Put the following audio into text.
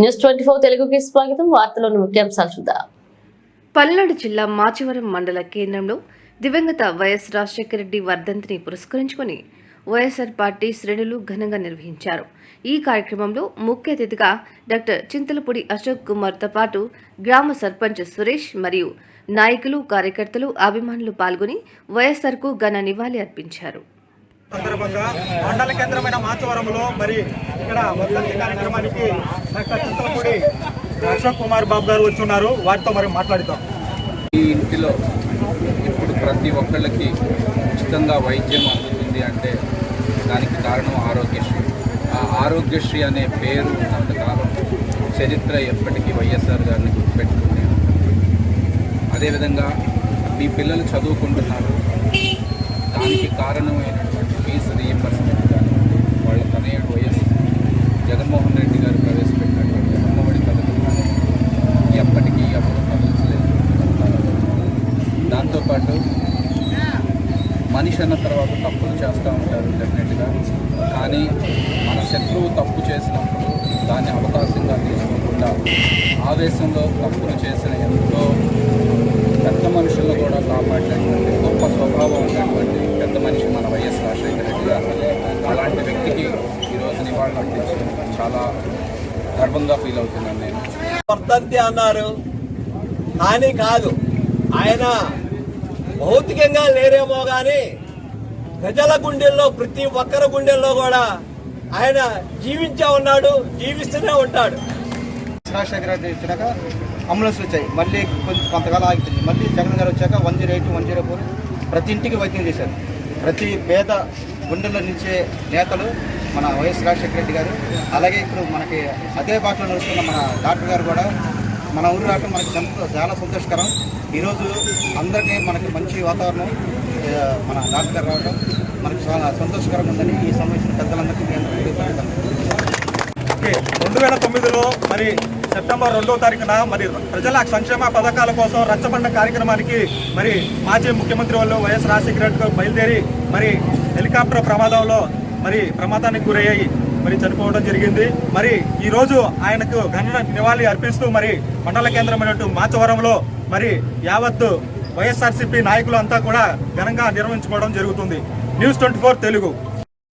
News twenty four తెలుగుకి స్వాగతం. వార్తలోని ముఖ్యాంశాలు చూద్దాం. పల్నాడు జిల్లా మాచివరం మండల కేంద్రంలో దివంగత వైఎస్ రాజశేఖర రెడ్డి వర్ధంతిని పురస్కరించుకుని వైఎస్ఆర్ పార్టీ శ్రేణులు ఘనంగా నిర్వహించారు. ఈ కార్యక్రమంలో ముఖ్య అతిథిగా డాక్టర్ చింతలపూడి అశోక్ కుమార్తో పాటు గ్రామ సర్పంచ్ సురేష్ మరియు నాయకులు కార్యకర్తలు అభిమానులు పాల్గొని వైఎస్ఆర్కు ఘన నివాళి అర్పించారు. సందర్భంగా మండల కేంద్రమైన మాచవరంలో మరి ఇక్కడ వర్ధంతి కార్యక్రమానికి డాక్టర్ చింతలపూడి అశోక్ కుమార్ బాబు గారు వచ్చున్నారు వారితో మరి మాట్లాడుతాం. ఈ ఇంటిలో ఇప్పుడు ప్రతి ఒక్కళ్ళకి ఉచితంగా వైద్యం అందుతుంది అంటే దానికి కారణం ఆరోగ్యశ్రీ. ఆ ఆరోగ్యశ్రీ అనే పేరు ఉన్నంతకాలం చరిత్ర ఎప్పటికీ వైఎస్ఆర్ గారిని గుర్తుపెట్టుకునే అదేవిధంగా మీ పిల్లలు చదువుకుంటున్నారు. దానికి కారణమైనటువంటి ఫీజు రీఎంబర్స్మెంట్ కానివ్వండి వాళ్ళ తనయుడు వైఎస్ జగన్మోహన్ రెడ్డి గారు ప్రవేశపెట్టినటువంటి అమ్మఒడి పథకం కానివ్వండి ఎప్పటికీ ఎవరు కదిలించలేదు దాంతోపాటు మనిషి అన్న తర్వాత తప్పులు చేస్తూ ఉంటారు. డెఫినెట్గా కానీ మన శత్రువు తప్పు చేసినప్పుడు దాన్ని అవకాశంగా తీసుకోకుండా ఆవేశంలో తప్పులు చేసిన ఎంతో పెద్ద మనుషులు కూడా కాపాడినటువంటి గొప్ప స్వభావం ఉన్నటువంటి పెద్ద మనిషి మన వైఎస్ రాజశేఖర రెడ్డి గారు అలాంటి వ్యక్తికి ఈరోజు నివాళులు అర్పించడం చాలా గర్వంగా ఫీల్ అవుతున్నాను నేను. వర్ధంతి అన్నారు. కానీ కాదు ఆయన భౌతికంగా లేరేమో కానీ ప్రజల గుండెల్లో ప్రతి ఒక్కరి గుండెల్లో కూడా ఆయన జీవించే ఉన్నాడు జీవిస్తూనే ఉంటాడు. రాజశేఖర రెడ్డి వచ్చినాక అంబులెన్స్ వచ్చాయి మళ్ళీ కొంచెం కొంతకాలం ఆగిపోయింది. మళ్ళీ జగన్ గారు వచ్చాక one zero eight one zero four ప్రతి ఇంటికి వైద్యం చేశారు. ప్రతి పేద గుండెల్లో నిలిచే నేతలు మన వైఎస్ రాజశేఖర రెడ్డి గారు. అలాగే ఇప్పుడు మనకి అదే బాటలో నడుస్తున్న మన డాక్టర్ గారు కూడా మన ఊరు రావటం మనకి చాలా సంతోషకరం. ఈరోజు అందరికీ మనకి మంచి వాతావరణం మన డాక్టర్ గారు రావడం మనకి చాలా సంతోషకరంగా ఉందని ఈ సమావేశం పెద్దలందరికీ నేను రెండు వేల తొమ్మిదిలో మరి సెప్టెంబర్ రెండో తారీఖున మరి ప్రజల సంక్షేమ పథకాల కోసం రచ్చబండ కార్యక్రమానికి మరి మాజీ ముఖ్యమంత్రి వాళ్ళు వైఎస్ రాజశేఖర రెడ్డి బయలుదేరి మరి హెలికాప్టర్ ప్రమాదంలో మరి ప్రమాదానికి గురయ్యాయి. మరి చనిపోవడం జరిగింది. మరి ఈ రోజు ఆయనకు ఘన నివాళి అర్పిస్తూ మరి మండల కేంద్రమైనట్టు మాచవరంలో మరి యావత్తు వైఎస్ఆర్సీపీ నాయకులు అంతా కూడా ఘనంగా నిర్వహించుకోవడం జరుగుతుంది. News twenty Telugu.